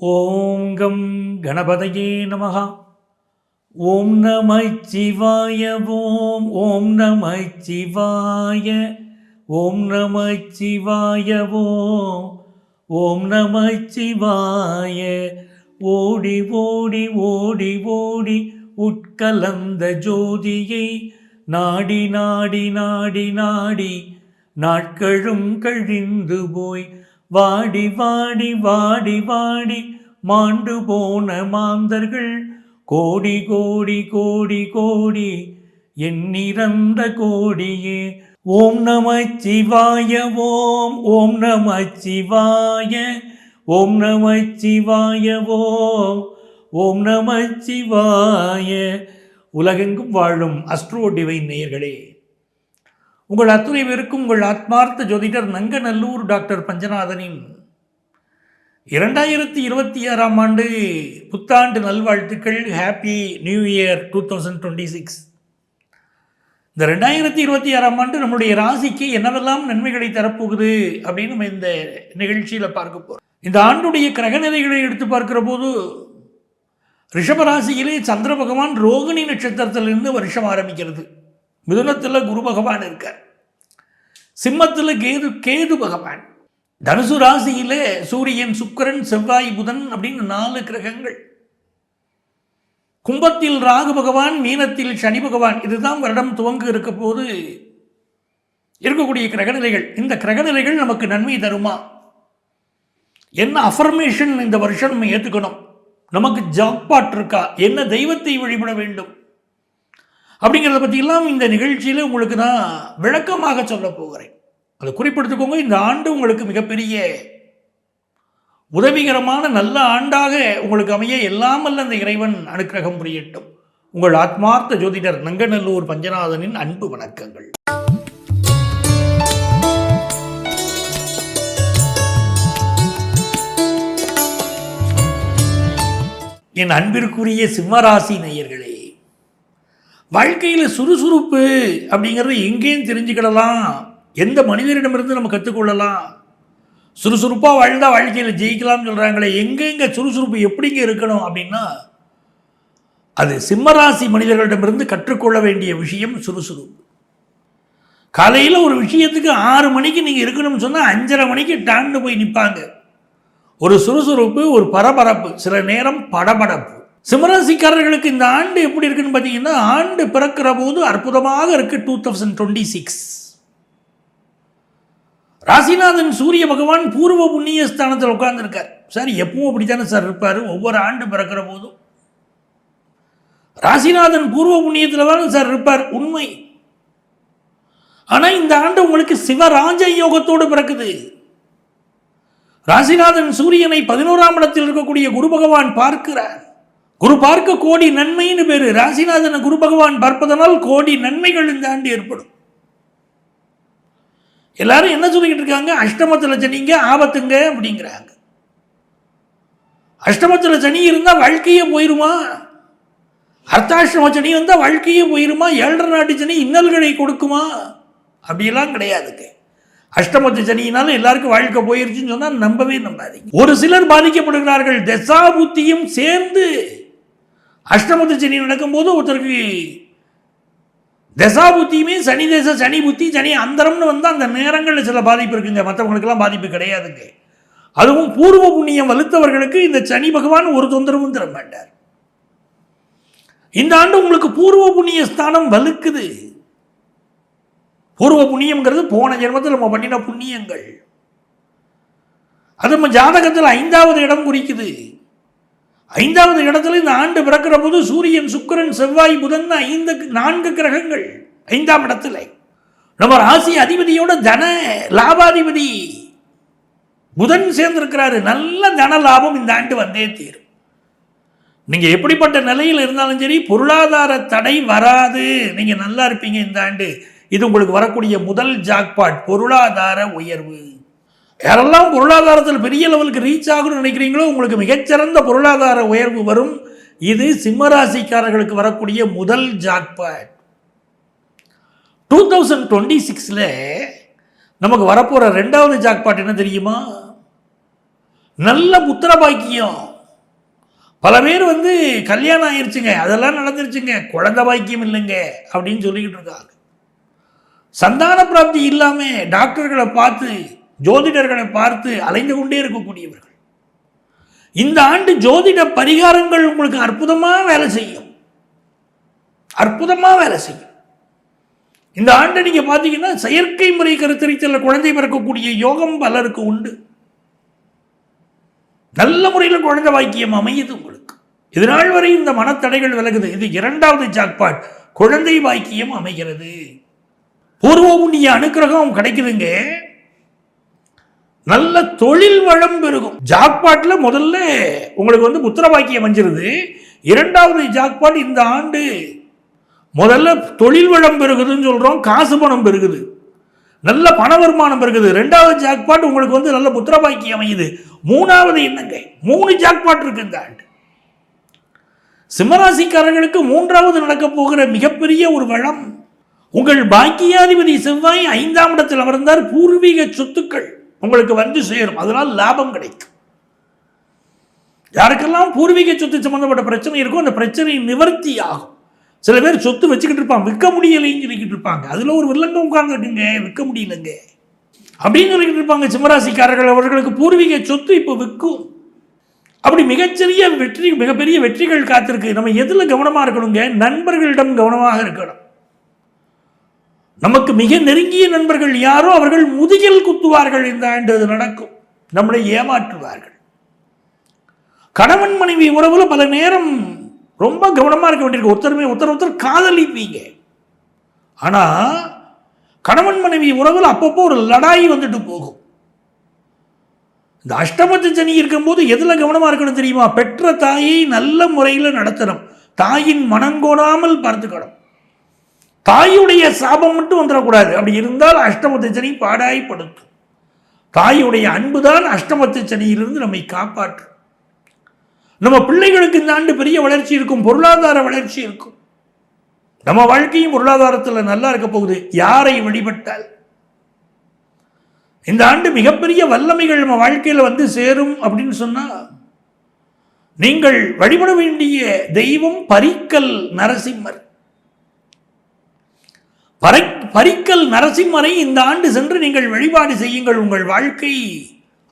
ஓங்கம் கணபதையே நமகா ஓம் நம சிவாய ஓம் ஓம் நம சிவாய ஓம் நம சிவாய ஓம் ஓம் நம சிவாய. ஓடி ஓடி ஓடி ஓடி உட்கலந்த ஜோதியை நாடி நாடி நாடி நாடி நாட்களும் கழிந்து போய் வாடி வாடி வாடி வாடி மாண்டு போன மாந்தர்கள். கோடி கோடி கோடி கோடி எண்ணிறந்த கோடியே. ஓம் நம சிவாய ஓம் ஓம் நம சிவாய ஓம் நம சிவாய ஓம் ஓம் நம சிவாய. உலகெங்கும் வாழும் அஸ்ட்ரோ டிவைன் நேயர்களே. உங்கள் அத்துணை பேருக்கும் உங்கள் ஆத்மார்த்த ஜோதிடர் நங்கநல்லூர் டாக்டர் பஞ்சநாதனின் இரண்டாயிரத்தி இருபத்தி ஆறாம் ஆண்டு புத்தாண்டு நல்வாழ்த்துக்கள். Happy new year two thousand twenty six இந்த ரெண்டாயிரத்தி இருபத்தி ஆறாம் ஆண்டு நம்முடைய ராசிக்கு என்னவெல்லாம் நன்மைகளை தரப்போகுது அப்படின்னு நம்ம இந்த நிகழ்ச்சியில் பார்க்க போகிறோம் இந்த ஆண்டுடைய கிரகநிலைகளை எடுத்து பார்க்கிற போது ரிஷபராசியிலே சந்திர பகவான் ரோகிணி நட்சத்திரத்திலிருந்து வருஷம் ஆரம்பிக்கிறது. மிதுனத்தில் குரு பகவான் இருக்கார். சிம்மத்தில் கேது கேது பகவான். தனுசு ராசியிலே சூரியன் சுக்கிரன் செவ்வாய் புதன் அப்படின்னு நாலு கிரகங்கள். கும்பத்தில் ராகு பகவான் மீனத்தில் சனி பகவான் இதுதான் வருடம் துவங்க இருக்க போது இருக்கக்கூடிய கிரகநிலைகள். இந்த கிரகநிலைகள் நமக்கு நன்மை தருமா? என்ன அஃபர்மேஷன் இந்த வருஷம் நம்ம ஏற்றுக்கணும் நமக்கு ஜாக்பாட் இருக்கா? என்ன தெய்வத்தை வழிபட வேண்டும்? அப்படிங்கிறத பற்றியெல்லாம் இந்த நிகழ்ச்சியில் உங்களுக்கு நான் விளக்கமாக சொல்ல போகிறேன். அதை குறிப்பிடுத்துக்கோங்க. இந்த ஆண்டு உங்களுக்கு மிகப்பெரிய உதவிகரமான நல்ல ஆண்டாக உங்களுக்கு அமைய எல்லாம் அல்ல அந்த இறைவன் அனுக்கிரகம் புரியட்டும். உங்கள் ஆத்மார்த்த ஜோதிடர் நங்கநல்லூர் பஞ்சநாதனின் அன்பு வணக்கங்கள். என் அன்பிற்குரிய சிம்மராசி நேயர்களே வாழ்க்கையில் சுறுசுறுப்பு அப்படிங்கிறத எங்கேயும் தெரிஞ்சுக்கிடலாம். எந்த மனிதரிடமிருந்து நம்ம கற்றுக்கொள்ளலாம்? சுறுசுறுப்பாக வாழ்ந்தால் வாழ்க்கையில் ஜெயிக்கலாம்னு சொல்கிறாங்களே எங்கெங்க சுறுசுறுப்பு எப்படிங்க இருக்கணும் அப்படின்னா அது சிம்மராசி மனிதர்களிடமிருந்து கற்றுக்கொள்ள வேண்டிய விஷயம் சுறுசுறுப்பு. காலையில் ஒரு விஷயத்துக்கு ஆறு மணிக்கு நீங்கள் இருக்கணும்னு சொன்னால் அஞ்சரை மணிக்கு டான்னு போய் நிற்பாங்க ஒரு சுறுசுறுப்பு ஒரு பரபரப்பு சில நேரம் படபடப்பு. சிம்மராசிக்காரர்களுக்கு இந்த ஆண்டு எப்படி இருக்குன்னு பார்த்தீங்கன்னா ஆண்டு பிறக்கிற போது அற்புதமாக இருக்கு டூ தௌசண்ட் டுவெண்ட்டி சிக்ஸ் ராசிநாதன் சூரிய பகவான் பூர்வ புண்ணிய ஸ்தானத்தில் உட்கார்ந்துருக்கார். சார் எப்பவும் அப்படித்தானே சார் இருப்பார்? ஒவ்வொரு ஆண்டு பிறக்கிற போதும். ராசிநாதன் பூர்வ புண்ணியத்தில் தானே சார் இருப்பார். உண்மை. ஆனால் இந்த ஆண்டு உங்களுக்கு சிவராஜ யோகத்தோடு பிறக்குது. ராசிநாதன் சூரியனை பதினோராம் இடத்தில் இருக்கக்கூடிய குரு பகவான் பார்க்கிறார். குரு பார்க்க கோடி நன்மைன்னு பேரு. ராசிநாதனை குரு பகவான் பார்ப்பதனால் கோடி நன்மைகள் இந்த ஆண்டு ஏற்படும். எல்லாரும் என்ன சொல்லிக்கிட்டு இருக்காங்க? அஷ்டமத்தில் சனிங்க ஆபத்துங்க அப்படிங்கிறாங்க. அஷ்டமத்தில் சனி இருந்தால் வாழ்க்கையே போயிருமா? அர்த்தாஷ்டம சனி வந்தால் வாழ்க்கையே போயிருமா? ஏழரை நாட்டு சனி இன்னல்களை கொடுக்குமா? அப்படிலாம் கிடையாதுங்க. அஷ்டமத்து சனியினால எல்லாருக்கும் வாழ்க்கை போயிருச்சுன்னு சொன்னால் நம்பவே நம்பாதீங்க. ஒரு சிலர் பாதிக்கப்படுகிறார்கள். தசாபுத்தியும் சேர்ந்து அஷ்டமத்து சனி நடக்கும்போது ஒருத்தருக்கு தசா புத்தியுமே சனி தேச சனி புத்தி சனி அந்தரம்னு வந்து அந்த நேரங்களில் சில பாதிப்பு இருக்குங்க. மற்றவங்களுக்கெல்லாம் பாதிப்பு கிடையாதுங்க. அதுவும் பூர்வ புண்ணியம் வலுத்தவர்களுக்கு இந்த சனி பகவான் ஒரு தொந்தரவும் தர மாட்டார். இந்த ஆண்டு உங்களுக்கு பூர்வ புண்ணிய ஸ்தானம் வலுக்குது. பூர்வ புண்ணியம்ங்கிறது போன ஜென்மத்தில் நம்ம பண்ணின புண்ணியங்கள். அது நம்ம ஜாதகத்தில் ஐந்தாவது இடம் குறிக்குது. ஐந்தாவது இடத்துல இந்த ஆண்டு பிறக்கிற போது சூரியன் சுக்கிரன் செவ்வாய் புதன் ஐந்து நான்கு கிரகங்கள். ஐந்தாம் இடத்துல. நம்ம ராசி அதிபதியோட தன லாபாதிபதி புதன் சேர்ந்திருக்கிறாரு. நல்ல தன லாபம் இந்த ஆண்டு வந்தே தீரும். நீங்க எப்படிப்பட்ட நிலையில் இருந்தாலும் சரி பொருளாதார தடை வராது. நீங்க நல்லா இருப்பீங்க இந்த ஆண்டு. இது உங்களுக்கு வரக்கூடிய முதல் ஜாக்பாட் பொருளாதார உயர்வு. யாரெல்லாம் பொருளாதாரத்தில் பெரிய லெவலுக்கு ரீச் ஆகணும்னு நினைக்கிறீங்களோ உங்களுக்கு மிகச்சிறந்த பொருளாதார உயர்வு வரும். இது சிம்மராசிக்காரர்களுக்கு வரக்கூடிய முதல் ஜாக்பாட் டூ தௌசண்ட் டுவெண்ட்டி சிக்ஸில் நமக்கு வரப்போகிற ரெண்டாவது ஜாக்பாட் என்ன தெரியுமா? நல்ல புத்திர பாக்கியம். பல பேர் வந்து கல்யாணம் ஆயிடுச்சுங்க அதெல்லாம் நடந்துருச்சுங்க குழந்தை பாக்கியம் இல்லைங்க அப்படின்னு சொல்லிக்கிட்டு இருக்காங்க. சந்தான பிராப்தி இல்லாமல் டாக்டர்களை பார்த்து ஜோதிடர்களை பார்த்து அலைந்து கொண்டே இருக்கக்கூடியவர்கள். இந்த ஆண்டு ஜோதிட பரிகாரங்கள் உங்களுக்கு அற்புதமாக வேலை செய்யும். அற்புதமாக வேலை செய்யும். இந்த ஆண்டு நீங்கள் பார்த்தீங்கன்னா செயற்கை முறை கருத்தரித்தல குழந்தை பிறக்கக்கூடிய யோகம் பலருக்கு உண்டு. நல்ல முறையில் குழந்தை வாக்கியம் அமையுது உங்களுக்கு. இதனால் வரை இந்த மனத்தடைகள் விலகுது. இது இரண்டாவது ஜாக்பாட். குழந்தை வாக்கியம் அமைகிறது. பூர்வ புண்ணிய அனுக்கிரகம் கிடைக்குதுங்க. நல்ல தொழில் வளம் பெருகும். ஜாக்பாட்டில் முதல்ல உங்களுக்கு வந்து புத்திரவாக்கியம் அமைஞ்சிருது. இரண்டாவது ஜாக்பாட் இந்த ஆண்டு முதல்ல தொழில் வளம் பெருகுதுன்னு சொல்கிறோம் காசு பணம் பெருகுது. நல்ல பண வருமானம் பெருகுது. ரெண்டாவது ஜாக்பாட் உங்களுக்கு வந்து நல்ல புத்திர அமையுது. மூணாவது என்னங்க? மூணு ஜாக்பாட் இருக்கு இந்த ஆண்டு. சிம்மராசிக்காரர்களுக்கு மூன்றாவது நடக்க போகிற மிகப்பெரிய ஒரு வளம். உங்கள் பாக்கியாதிபதி செவ்வாய் ஐந்தாம் இடத்தில் அமர்ந்தார். பூர்வீக சொத்துக்கள். உங்களுக்கு வந்து சேரும். அதனால் லாபம் கிடைக்கும். யாருக்கெல்லாம் பூர்வீக சொத்து சம்பந்தப்பட்ட பிரச்சனை இருக்கோ அந்த பிரச்சனை நிவர்த்தி ஆகும். சில பேர் சொத்து வச்சுக்கிட்டு இருப்பாங்க. விற்க முடியலைன்னு சொல்லிக்கிட்டு இருப்பாங்க. அதில் ஒரு வில்லங்க உட்கார்ந்துருக்குங்க விற்க முடியலங்க. அப்படின்னு சொல்லிக்கிட்டு இருப்பாங்க சிம்மராசிக்காரர்கள். அவர்களுக்கு பூர்வீக சொத்து இப்போ விற்கும். அப்படி மிகச்சிறிய வெற்றி மிகப்பெரிய வெற்றிகள் காத்திருக்கு. நம்ம எதில் கவனமாக இருக்கணுங்க? நண்பர்களிடம் கவனமாக இருக்கணும். நமக்கு மிக நெருங்கிய நண்பர்கள் யாரோ அவர்கள் முதுகில் குத்துவார்கள் இந்த ஆண்டு அது நடக்கும். நம்மளை ஏமாற்றுவார்கள். கணவன் மனைவி உறவுல பல நேரம் ரொம்ப கவனமாக இருக்க வேண்டியிருக்கு. ஒருத்தருமே ஒருத்தர் ஒருத்தர் காதலிப்பீங்க. ஆனால் கணவன் மனைவி உறவில் அப்பப்போ ஒரு லடாய் வந்துட்டு போகும். இந்த அஷ்டமத்து சனி இருக்கும்போது எதில் கவனமாக இருக்கணும் தெரியுமா? பெற்ற தாயை நல்ல முறையில் நடத்தணும். தாயின் மனங்கோடாமல் பார்த்துக்கணும். தாயுடைய சாபம் மட்டும் வந்துடக்கூடாது. அப்படி இருந்தால் அஷ்டமத்து சனி பாடாய்ப்படுத்தும் தாயுடைய அன்புதான் அஷ்டமத்து சனியிலிருந்து நம்மை காப்பாற்றும். நம்ம பிள்ளைகளுக்கு இந்த ஆண்டு பெரிய வளர்ச்சி இருக்கும் பொருளாதார வளர்ச்சி இருக்கும். நம்ம வாழ்க்கையும் பொருளாதாரத்தில் நல்லா இருக்க போகுது. யாரை வழிபட்டால்? இந்த ஆண்டு மிகப்பெரிய வல்லமைகள் நம்ம வாழ்க்கையில் வந்து சேரும் அப்படின்னு சொன்னால் நீங்கள் வழிபட வேண்டிய தெய்வம் பரிக்கல் நரசிம்மர். பறை பரிக்கல் நரசிம்மரை இந்த ஆண்டு சென்று நீங்கள் வழிபாடு செய்யுங்கள். உங்கள் வாழ்க்கை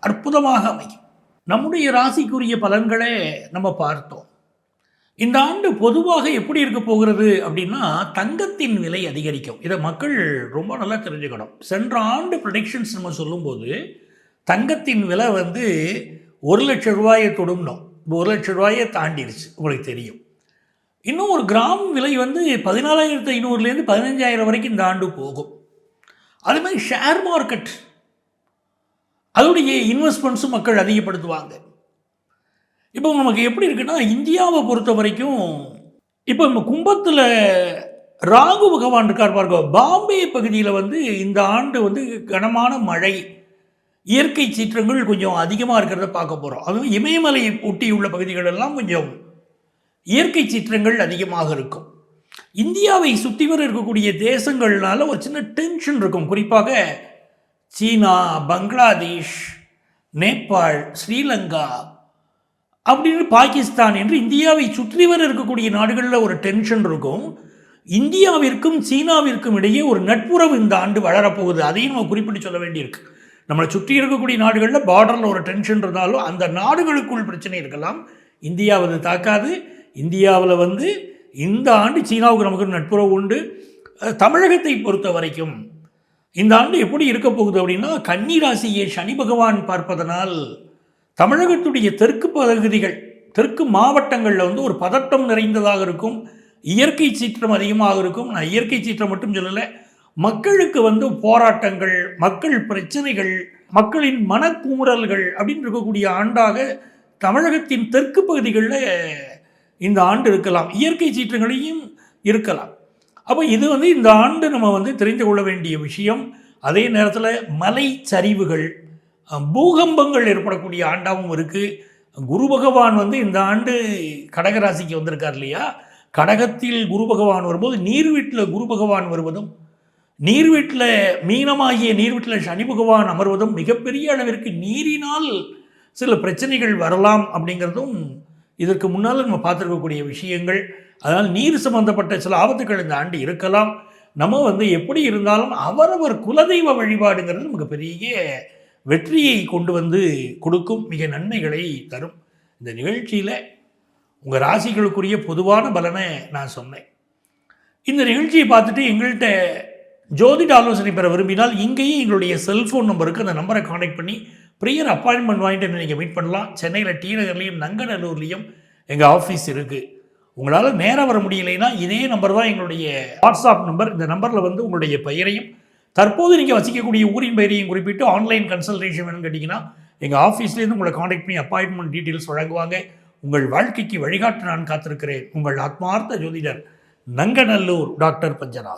அற்புதமாக அமையும். நம்முடைய ராசிக்குரிய பலன்களை நம்ம பார்த்தோம். இந்த ஆண்டு பொதுவாக எப்படி இருக்க போகிறது அப்படின்னா தங்கத்தின் விலை அதிகரிக்கும். இதை மக்கள் ரொம்ப நல்லா தெரிஞ்சுக்கணும். சென்ற ஆண்டு ப்ரொடிக்ஷன்ஸ் நம்ம சொல்லும்போது தங்கத்தின் விலை வந்து ஒரு லட்சம் ரூபாயை தொடும்னோம். ஒரு லட்சம் ரூபாயை தாண்டிடுச்சு. உங்களுக்கு தெரியும். இன்னும் ஒரு கிராம் விலை வந்து பதினாலாயிரத்து ஐநூறுலேருந்து பதினஞ்சாயிரம் வரைக்கும் இந்த ஆண்டு போகும். அதே மாதிரி ஷேர் மார்க்கெட் அதோடைய இன்வெஸ்ட்மெண்ட்ஸும் மக்கள் அதிகப்படுத்துவாங்க. இப்போ நமக்கு எப்படி இருக்குன்னா இந்தியாவை பொறுத்த வரைக்கும் இப்போ நம்ம கும்பத்தில் ராகு பகவான் இருக்கார் பாருங்க. பாம்பே பகுதியில் வந்து இந்த ஆண்டு வந்து கனமான மழை. இயற்கை சீற்றங்கள் கொஞ்சம் அதிகமாக இருக்கிறத பார்க்க போகிறோம் அதுவும் இமயமலையை ஒட்டியுள்ள பகுதிகளெல்லாம் கொஞ்சம் இயற்கை சீற்றங்கள் அதிகமாக இருக்கும். இந்தியாவை சுற்றி வர இருக்கக்கூடிய தேசங்கள்னால ஒரு சின்ன டென்ஷன் இருக்கும். குறிப்பாக சீனா பங்களாதேஷ் நேபாள் ஸ்ரீலங்கா அப்படின்னு பாகிஸ்தான் என்று இந்தியாவை சுற்றி வர இருக்கக்கூடிய நாடுகளில் ஒரு டென்ஷன் இருக்கும். இந்தியாவிற்கும் சீனாவிற்கும் இடையே ஒரு நட்புறவு இந்த ஆண்டு வளரப்போகுது. அதையும் நம்ம குறிப்பிட்டு சொல்ல வேண்டியிருக்கு. நம்மளை சுற்றி இருக்கக்கூடிய நாடுகளில் பார்டரில் ஒரு டென்ஷன் இருந்தாலும் அந்த நாடுகளுக்குள் பிரச்சனை இருக்கலாம். இந்தியாவது தாக்காது. இந்தியாவில் வந்து இந்த ஆண்டு சீனாவுக்கு நமக்கு நட்புறவு உண்டு. தமிழகத்தை பொறுத்த வரைக்கும் இந்த ஆண்டு எப்படி இருக்க போகுது அப்படின்னா கன்னிராசியை சனி பகவான் பார்ப்பதனால் தமிழகத்துடைய தெற்கு பகுதிகள் தெற்கு மாவட்டங்களில் வந்து ஒரு பதட்டம் நிறைந்ததாக இருக்கும். இயற்கை சீற்றம் அதிகமாக இருக்கும். நான் இயற்கை சீற்றம் மட்டும் சொல்லலை மக்களுக்கு வந்து போராட்டங்கள் மக்கள் பிரச்சனைகள் மக்களின் மனக்கூறல்கள் அப்படின்னு இருக்கக்கூடிய ஆண்டாக தமிழகத்தின் தெற்கு பகுதிகளில் இந்த ஆண்டு இருக்கலாம். இயற்கை சீற்றங்களையும் இருக்கலாம். அப்போ இது வந்து இந்த ஆண்டு நம்ம வந்து தெரிந்து கொள்ள வேண்டிய விஷயம். அதே நேரத்தில் மலை சரிவுகள் பூகம்பங்கள் ஏற்படக்கூடிய ஆண்டாகவும் இருக்குது குரு பகவான் வந்து இந்த ஆண்டு கடகராசிக்கு வந்திருக்கார் இல்லையா? கடகத்தில் குரு பகவான் வரும்போது நீர் வீட்டில் குரு பகவான் வருவதும் நீர் வீட்டில் மீனமாகிய நீர் வீட்டில் சனி பகவான் அமர்வதும் மிகப்பெரிய அளவிற்கு நீரினால் சில பிரச்சனைகள் வரலாம் அப்படிங்கிறதும் இதற்கு முன்னால் நம்ம பார்த்துருக்கக்கூடிய விஷயங்கள் அதனால் நீர் சம்பந்தப்பட்ட சில ஆபத்துக்கள் இந்த ஆண்டு இருக்கலாம். நம்ம வந்து எப்படி இருந்தாலும் அவரவர் குலதெய்வ வழிபாடுங்கிறது நமக்கு பெரிய வெற்றியை கொண்டு வந்து கொடுக்கும் மிக நன்மைகளை தரும். இந்த நிகழ்ச்சியில் உங்கள் ராசிகளுக்குரிய பொதுவான பலனை நான் சொன்னேன். இந்த நிகழ்ச்சியை பார்த்துட்டு எங்கள்கிட்ட ஜோதிட ஆலோசனை பெற விரும்பினால் இங்கேயே எங்களுடைய செல்ஃபோன் நம்பருக்கு அந்த நம்பரை காண்டாக்ட் பண்ணி ப்ரியர் அப்பாயின்மெண்ட் வாங்கிட்டு நீங்கள் மீட் பண்ணலாம். சென்னையில் டி நகர்லேயும் நங்கநல்லூர்லேயும் எங்கள் ஆஃபீஸ் இருக்குது உங்களால் நேராக வர முடியலைன்னா இதே நம்பர் தான் எங்களுடைய வாட்ஸ்அப் நம்பர் இந்த நம்பரில் வந்து உங்களுடைய பெயரையும் தற்போது நீங்கள் வசிக்கக்கூடிய ஊரின் பெயரையும் குறிப்பிட்டு ஆன்லைன் கன்சல்டேஷன் வேணும்னு கேட்டிங்கன்னா எங்கள் ஆஃபீஸ்லேருந்து உங்களை காண்டாக்ட் பண்ணி அப்பாயின்மெண்ட் டீட்டெயில்ஸ் வழங்குவாங்க. உங்கள் வாழ்க்கைக்கு வழிகாட்டு நான் காத்திருக்கிறேன். உங்கள் ஆத்மார்த்த ஜோதிடர் நங்கநல்லூர் டாக்டர் பஞ்சநாத்